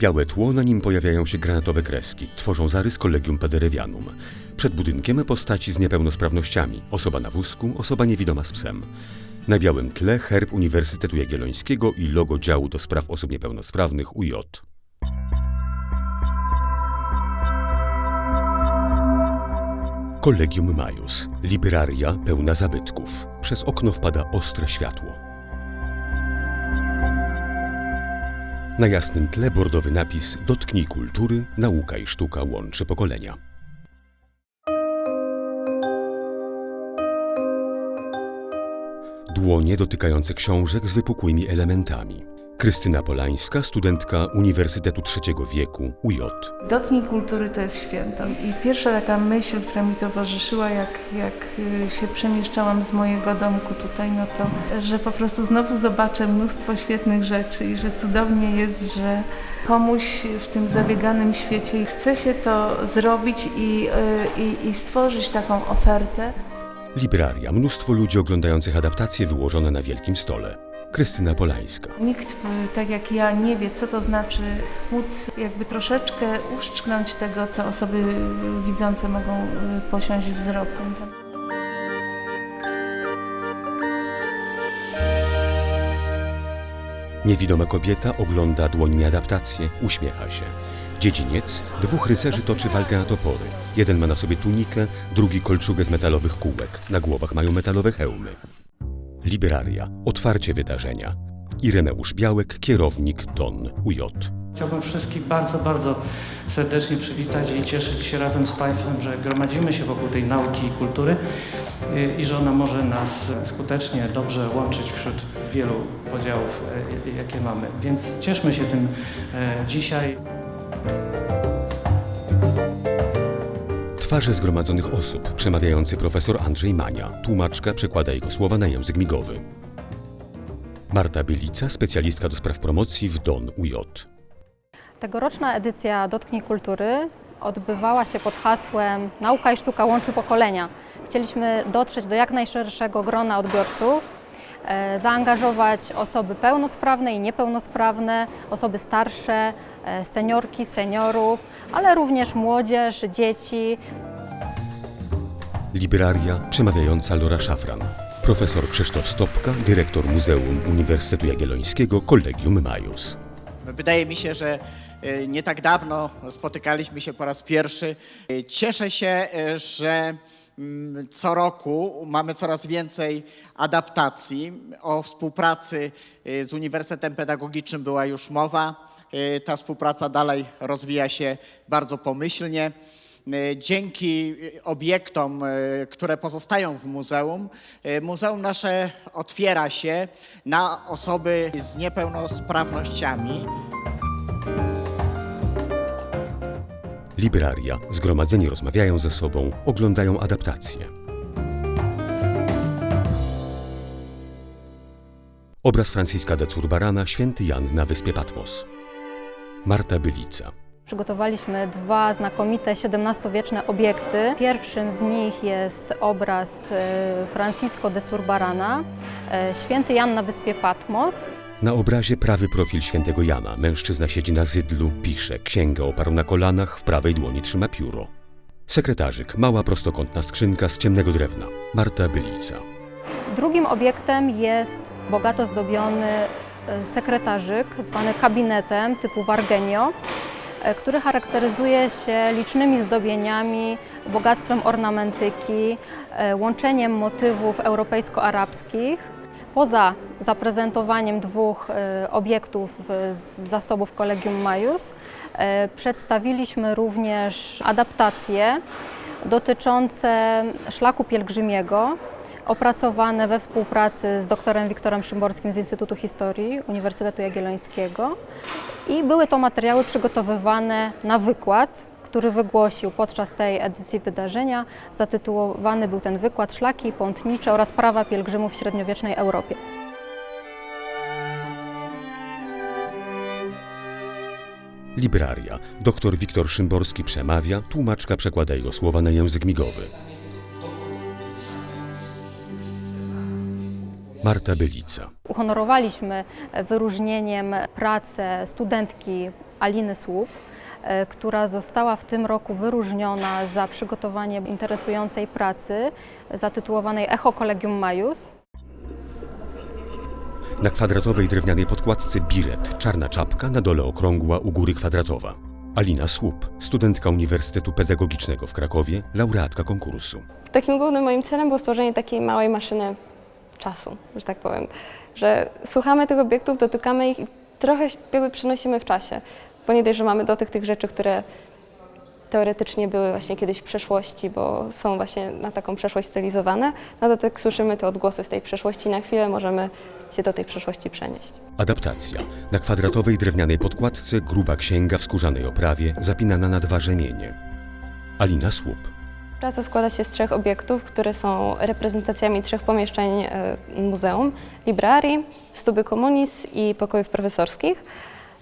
Białe tło, na nim pojawiają się granatowe kreski, tworzą zarys Collegium Pederevianum. Przed budynkiem postaci z niepełnosprawnościami, osoba na wózku, osoba niewidoma z psem. Na białym tle herb Uniwersytetu Jagiellońskiego i logo działu do spraw osób niepełnosprawnych UJ. Collegium Majus, libraria pełna zabytków. Przez okno wpada ostre światło. Na jasnym tle bordowy napis Dotknij kultury, nauka i sztuka łączy pokolenia. Dłonie dotykające książek z wypukłymi elementami. Krystyna Polańska, studentka Uniwersytetu Trzeciego Wieku UJ. Dotknij kultury to jest święto. I pierwsza taka myśl, która mi towarzyszyła, jak, jak y, się przemieszczałam z mojego domku tutaj, no to, że po prostu znowu zobaczę mnóstwo świetnych rzeczy i że cudownie jest, że komuś w tym zabieganym świecie chce się to zrobić i, y, i, i stworzyć taką ofertę. Libraria. Mnóstwo ludzi oglądających adaptacje wyłożone na wielkim stole. Krystyna Polańska. Nikt, y, tak jak ja, nie wie, co to znaczy móc jakby troszeczkę uszczknąć tego, co osoby widzące mogą y, posiąść wzrokiem. Niewidoma kobieta ogląda dłońmi adaptację, uśmiecha się. Dziedziniec, dwóch rycerzy toczy walkę na topory. Jeden ma na sobie tunikę, drugi kolczugę z metalowych kółek. Na głowach mają metalowe hełmy. Liberaria. Otwarcie wydarzenia. Ireneusz Białek, kierownik DON UJ. Chciałbym wszystkich bardzo, bardzo serdecznie przywitać i cieszyć się razem z Państwem, że gromadzimy się wokół tej nauki i kultury y, i że ona może nas skutecznie, dobrze łączyć wśród wielu podziałów, y, jakie mamy. Więc cieszmy się tym y, dzisiaj. Twarze zgromadzonych osób, przemawiający profesor Andrzej Mania. Tłumaczka przekłada jego słowa na język migowy. Marta Bylica, specjalistka do spraw promocji w DON UJ. Tegoroczna edycja Dotknij Kultury odbywała się pod hasłem Nauka i sztuka łączy pokolenia. Chcieliśmy dotrzeć do jak najszerszego grona odbiorców, e, zaangażować osoby pełnosprawne i niepełnosprawne, osoby starsze, e, seniorki, seniorów, ale również młodzież, dzieci, Libraria przemawiająca Lora Szafran. Profesor Krzysztof Stopka, dyrektor Muzeum Uniwersytetu Jagiellońskiego Collegium Majus. Wydaje mi się, że e, nie tak dawno spotykaliśmy się po raz pierwszy. E, Cieszę się, e, że mm, co roku mamy coraz więcej adaptacji. O współpracy z Uniwersytetem Pedagogicznym była już mowa. E, Ta współpraca dalej rozwija się bardzo pomyślnie. E, Dzięki e, obiektom, które pozostają w muzeum, muzeum nasze otwiera się na osoby z niepełnosprawnościami. Libraria. Zgromadzeni rozmawiają ze sobą, oglądają adaptacje. Obraz Franciska de Zurbarana Święty Jan na wyspie Patmos. Marta Bylica. Przygotowaliśmy dwa znakomite XVII-wieczne obiekty. Pierwszym z nich jest obraz e, Francisco de Zurbarana, e, Święty Jan na wyspie Patmos. Na obrazie prawy profil świętego Jana. Mężczyzna siedzi na zydlu, pisze, księgę oparł na kolanach, w prawej dłoni trzyma pióro. Sekretarzyk, mała prostokątna skrzynka z ciemnego drewna. Marta Bylica. Drugim obiektem jest bogato zdobiony sekretarzyk, zwany kabinetem typu Vargenio, e, który charakteryzuje się licznymi zdobieniami, bogactwem ornamentyki, e, łączeniem motywów europejsko-arabskich. Poza zaprezentowaniem dwóch e, obiektów e, z zasobów Collegium Majus, e, przedstawiliśmy również adaptacje dotyczące szlaku pielgrzymiego, opracowane we współpracy z doktorem Wiktorem Szymborskim z Instytutu Historii Uniwersytetu Jagiellońskiego. I były to materiały przygotowywane na wykład, który wygłosił podczas tej edycji wydarzenia. Zatytułowany był ten wykład Szlaki pątnicze oraz prawa pielgrzymów w średniowiecznej Europie. Libraria. Doktor Wiktor Szymborski przemawia, tłumaczka przekłada jego słowa na język migowy. Marta Bylica. Uhonorowaliśmy wyróżnieniem pracę studentki Aliny Słup, e, która została w tym roku wyróżniona za przygotowanie interesującej pracy zatytułowanej Echo Collegium Majus. Na kwadratowej drewnianej podkładce biret, czarna czapka, na dole okrągła, u góry kwadratowa. Alina Słup, studentka Uniwersytetu Pedagogicznego w Krakowie, laureatka konkursu. Takim głównym moim celem było stworzenie takiej małej maszyny czasu, że tak powiem. Że słuchamy tych obiektów, dotykamy ich i trochę jakby przenosimy w czasie. Bo nie dość, że mamy dotyk tych rzeczy, które teoretycznie były właśnie kiedyś w przeszłości, bo są właśnie na taką przeszłość stylizowane, na dotyk słyszymy te odgłosy z tej przeszłości na chwilę możemy się do tej przeszłości przenieść. Adaptacja. Na kwadratowej drewnianej podkładce gruba księga w skórzanej oprawie, zapinana na dwa rzemienie. Alina Słup. Praca składa się z trzech obiektów, które są reprezentacjami trzech pomieszczeń e, muzeum, librarii, stuby komunis i pokojów profesorskich.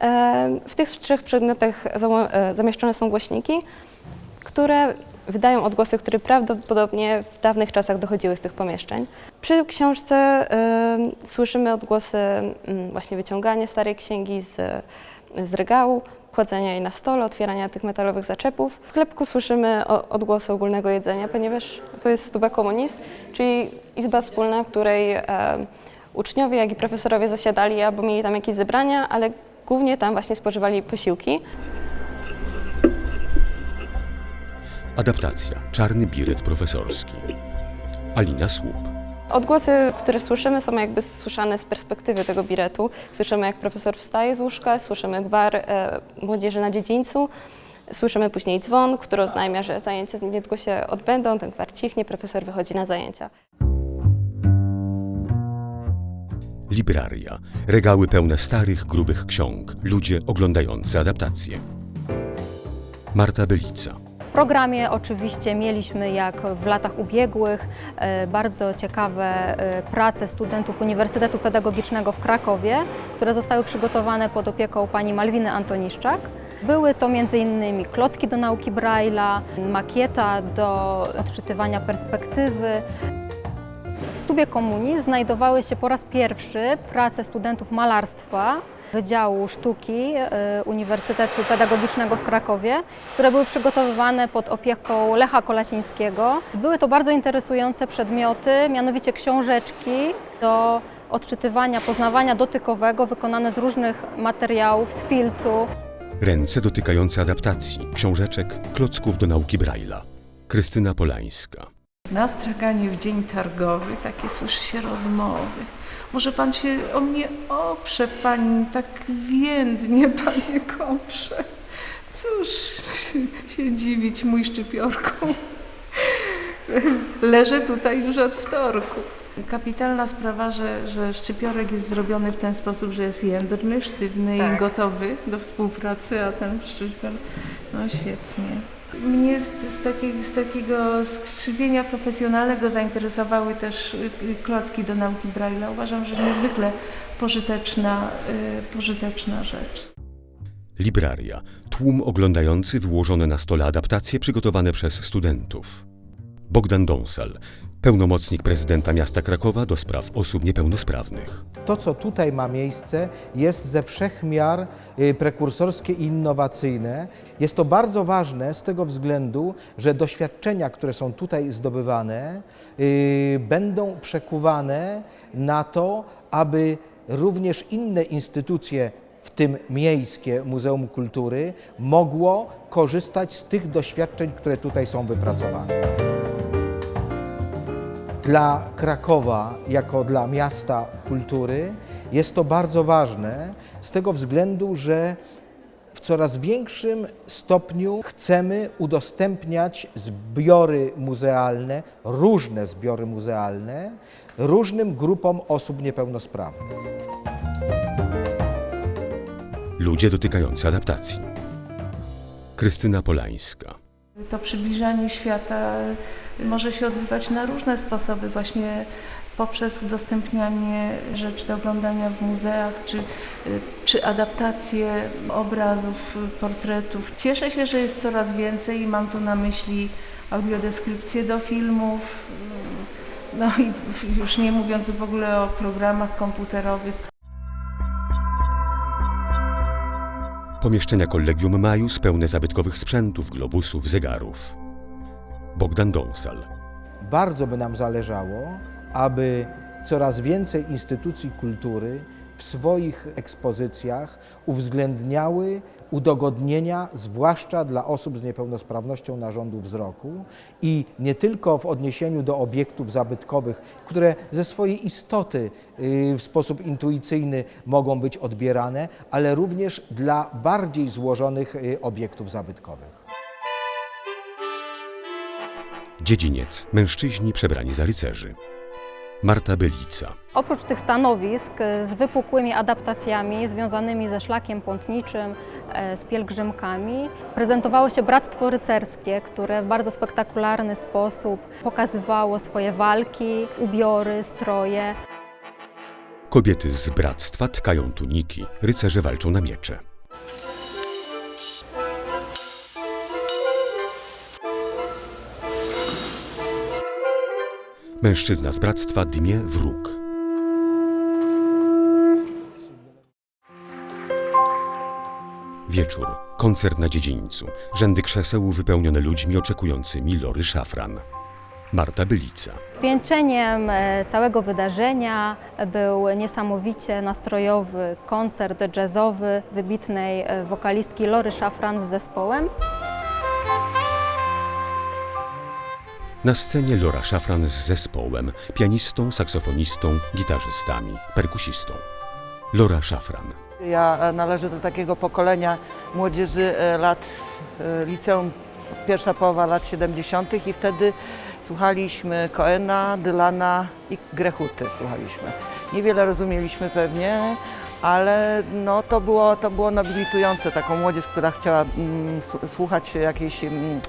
E, W tych trzech przedmiotach e, zamieszczone są głośniki, które wydają odgłosy, które prawdopodobnie w dawnych czasach dochodziły z tych pomieszczeń. Przy książce słyszymy odgłosy mm, właśnie wyciągania starej księgi z, z regału, kładzenia jej na stole, otwierania tych metalowych zaczepów. W klepku słyszymy odgłosy ogólnego jedzenia, ponieważ to jest stuba komunizm, czyli izba wspólna, w której e, uczniowie, jak i profesorowie zasiadali albo mieli tam jakieś zebrania, ale głównie tam właśnie spożywali posiłki. Adaptacja. Czarny biret profesorski. Alina Słup. Odgłosy, które słyszymy, są jakby słyszane z perspektywy tego biretu. Słyszymy, jak profesor wstaje z łóżka, słyszymy gwar e, młodzieży na dziedzińcu, słyszymy później dzwon, który oznajmia, że zajęcia niedługo się odbędą, ten gwar cichnie, profesor wychodzi na zajęcia. Libraria. Regały pełne starych, grubych ksiąg. Ludzie oglądający adaptację. Marta Belica. Programie oczywiście mieliśmy, jak w latach ubiegłych, e, bardzo ciekawe e, prace studentów Uniwersytetu Pedagogicznego w Krakowie, które zostały przygotowane pod opieką pani Malwiny Antoniszczak. Były to m.in. klocki do nauki Braille'a, makieta do odczytywania perspektywy. W Stubie Komunii znajdowały się po raz pierwszy prace studentów malarstwa Wydziału Sztuki e, Uniwersytetu Pedagogicznego w Krakowie, które były przygotowywane pod opieką Lecha Kolasińskiego. Były to bardzo interesujące przedmioty, mianowicie książeczki do odczytywania, poznawania dotykowego, wykonane z różnych materiałów, z filcu. Ręce dotykające adaptacji. Książeczek, klocków do nauki Braille'a. Krystyna Polańska. Na straganie w dzień targowy takie słyszy się rozmowy. Może pan się o mnie oprze, pani tak więdnie, panie Komprze. Cóż się dziwić, mój szczypiorku. Leżę tutaj już od wtorku. Kapitalna sprawa, że, że szczypiorek jest zrobiony w ten sposób, że jest jędrny, sztywny i gotowy do współpracy, a ten szczypior, no świetnie. Mnie z, z, takiego, z takiego skrzywienia profesjonalnego zainteresowały też y, y, klocki do nauki Braille'a. Uważam, że niezwykle pożyteczna, y, pożyteczna rzecz. Libraria. Tłum oglądający wyłożone na stole adaptacje przygotowane przez studentów. Bogdan Dąsal. Pełnomocnik prezydenta miasta Krakowa do spraw osób niepełnosprawnych. To, co tutaj ma miejsce, jest ze wszech miar y, prekursorskie i innowacyjne. Jest to bardzo ważne z tego względu, że doświadczenia, które są tutaj zdobywane, y, będą przekuwane na to, aby również inne instytucje, w tym miejskie Muzeum Kultury, mogło korzystać z tych doświadczeń, które tutaj są wypracowane. Dla Krakowa, jako dla miasta kultury, jest to bardzo ważne z tego względu, że w coraz większym stopniu chcemy udostępniać zbiory muzealne, różne zbiory muzealne, różnym grupom osób niepełnosprawnych. Ludzie dotykający adaptacji. Krystyna Polańska. To przybliżanie świata może się odbywać na różne sposoby, właśnie poprzez udostępnianie rzeczy do oglądania w muzeach, czy, czy adaptacje obrazów, portretów. Cieszę się, że jest coraz więcej i mam tu na myśli audiodeskrypcje do filmów, no i już nie mówiąc w ogóle o programach komputerowych, Pomieszczenia Collegium Majus pełne zabytkowych sprzętów, globusów, zegarów. Bogdan Dąsal. Bardzo by nam zależało, aby coraz więcej instytucji kultury w swoich ekspozycjach uwzględniały udogodnienia, zwłaszcza dla osób z niepełnosprawnością narządu wzroku i nie tylko w odniesieniu do obiektów zabytkowych, które ze swojej istoty y, w sposób intuicyjny mogą być odbierane, ale również dla bardziej złożonych y, obiektów zabytkowych. Dziedziniec. Mężczyźni przebrani za rycerzy. Marta Bylica. Oprócz tych stanowisk e, z wypukłymi adaptacjami związanymi ze szlakiem pątniczym, e, z pielgrzymkami, prezentowało się Bractwo Rycerskie, które w bardzo spektakularny sposób pokazywało swoje walki, ubiory, stroje. Kobiety z bractwa tkają tuniki, rycerze walczą na miecze. Mężczyzna z bractwa dmie wróg. Wieczór. Koncert na dziedzińcu. Rzędy krzeseł wypełnione ludźmi oczekującymi Lory Szafran. Marta Bylica. Zwieńczeniem e, całego wydarzenia był niesamowicie nastrojowy koncert jazzowy wybitnej e, wokalistki Lory Szafran z zespołem. Na scenie Lora Szafran z zespołem, pianistą, saksofonistą, gitarzystami, perkusistą. Lora Szafran. Ja e, należę do takiego pokolenia młodzieży e, lat e, liceum, pierwsza połowa lat 70. i wtedy słuchaliśmy Coena, Dylana i Grechuty słuchaliśmy. Niewiele rozumieliśmy pewnie, ale no, to, było, to było nobilitujące taką młodzież, która chciała mm, słuchać jakiejś mm,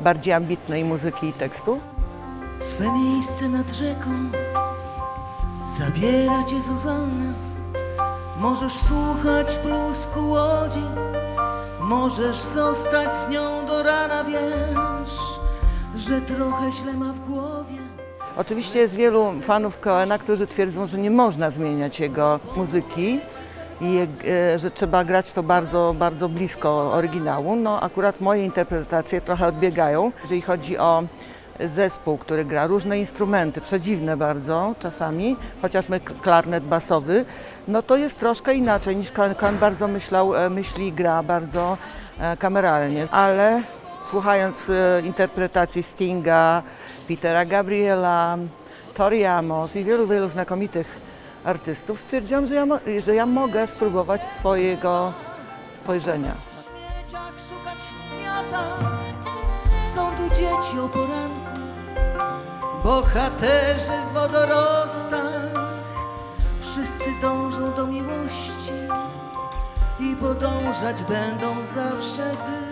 bardziej ambitnej muzyki i tekstów. Swe miejsce nad rzeką zabiera cię Zuzanna. Możesz słuchać plusku łodzi, możesz zostać z nią do rana, wiesz, że trochę źle ma w głowie. Oczywiście jest wielu fanów Coena, którzy twierdzą, że nie można zmieniać jego muzyki i e, że trzeba grać to bardzo, bardzo blisko oryginału. No akurat moje interpretacje trochę odbiegają, jeżeli chodzi o zespół, który gra różne instrumenty, przedziwne bardzo czasami, chociażby klarnet basowy, no to jest troszkę inaczej niż Cohen. Cohen bardzo myślał, e, myśli i gra bardzo e, kameralnie, ale słuchając interpretacji Stinga, Petera Gabriela, Tori Amos i wielu, wielu znakomitych artystów, stwierdziłam, że ja, że ja mogę spróbować swojego spojrzenia. Są tu dzieci o poranku, bohaterzy w wodorostach. Wszyscy dążą do miłości i podążać będą zawsze, gdy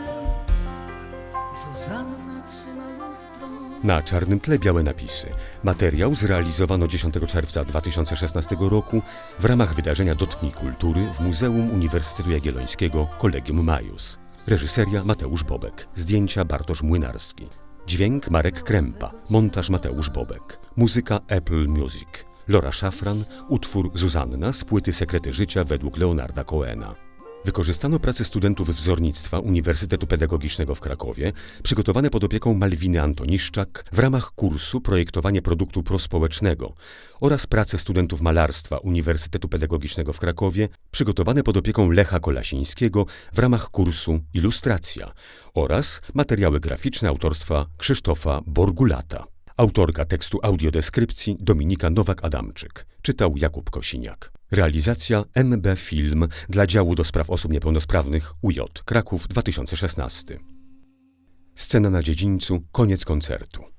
Na czarnym tle białe napisy. Materiał zrealizowano 10 czerwca 2016 roku w ramach wydarzenia Dotknij Kultury w Muzeum Uniwersytetu Jagiellońskiego Collegium Majus. Reżyseria Mateusz Bobek. Zdjęcia Bartosz Młynarski. Dźwięk Marek Krępa. Montaż Mateusz Bobek. Muzyka Apple Music. Lora Szafran. Utwór Zuzanna z płyty Sekrety Życia według Leonarda Coena. Wykorzystano pracę studentów wzornictwa Uniwersytetu Pedagogicznego w Krakowie, przygotowane pod opieką Malwiny Antoniszczak w ramach kursu Projektowanie produktu prospołecznego oraz pracę studentów malarstwa Uniwersytetu Pedagogicznego w Krakowie, przygotowane pod opieką Lecha Kolasińskiego w ramach kursu Ilustracja oraz materiały graficzne autorstwa Krzysztofa Borgulata. Autorka tekstu audiodeskrypcji Dominika Nowak-Adamczyk. Czytał Jakub Kosiniak. Realizacja MB Film dla działu do spraw osób niepełnosprawnych UJ Kraków 2016. Scena na dziedzińcu, koniec koncertu.